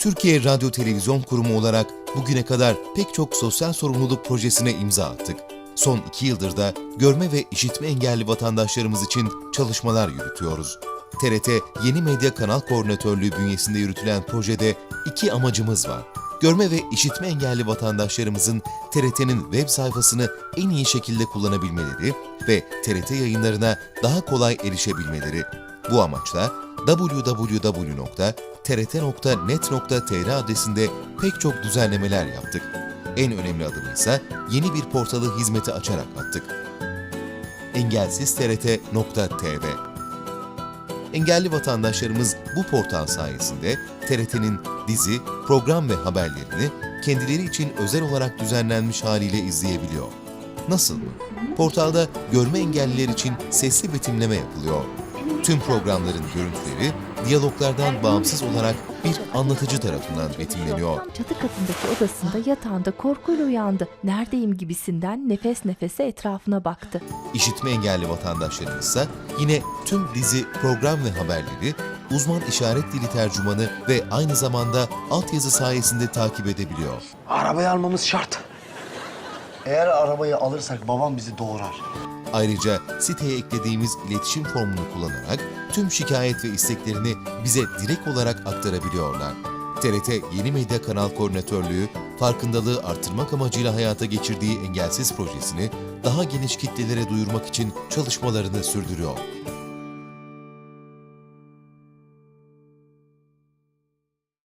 Türkiye Radyo Televizyon Kurumu olarak bugüne kadar pek çok sosyal sorumluluk projesine imza attık. Son iki yıldır da görme ve işitme engelli vatandaşlarımız için çalışmalar yürütüyoruz. TRT Yeni Medya Kanal Koordinatörlüğü bünyesinde yürütülen projede iki amacımız var. Görme ve işitme engelli vatandaşlarımızın TRT'nin web sayfasını en iyi şekilde kullanabilmeleri ve TRT yayınlarına daha kolay erişebilmeleri. Bu amaçla www.trt.net.tr adresinde pek çok düzenlemeler yaptık. En önemli adımı ise yeni bir portalı hizmete açarak attık. engelsiztrt.tv Engelli vatandaşlarımız bu portal sayesinde TRT'nin dizi, program ve haberlerini kendileri için özel olarak düzenlenmiş haliyle izleyebiliyor. Nasıl mı? Portalda görme engelliler için sesli betimleme yapılıyor. Tüm programların görüntüleri diyaloglardan bağımsız olarak bir anlatıcı tarafından betimleniyor. Çatı katındaki odasında yatağında korkuyla uyandı. Neredeyim gibisinden nefes nefese etrafına baktı. İşitme engelli vatandaşlarımızsa yine tüm dizi, program ve haberleri uzman işaret dili tercümanı ve aynı zamanda altyazı sayesinde takip edebiliyor. Arabayı almamız şart. Eğer arabayı alırsak babam bizi doğurar. Ayrıca siteye eklediğimiz iletişim formunu kullanarak tüm şikayet ve isteklerini bize direkt olarak aktarabiliyorlar. TRT Yeni Medya Kanal Koordinatörlüğü, farkındalığı artırmak amacıyla hayata geçirdiği engelsiz projesini daha geniş kitlelere duyurmak için çalışmalarını sürdürüyor.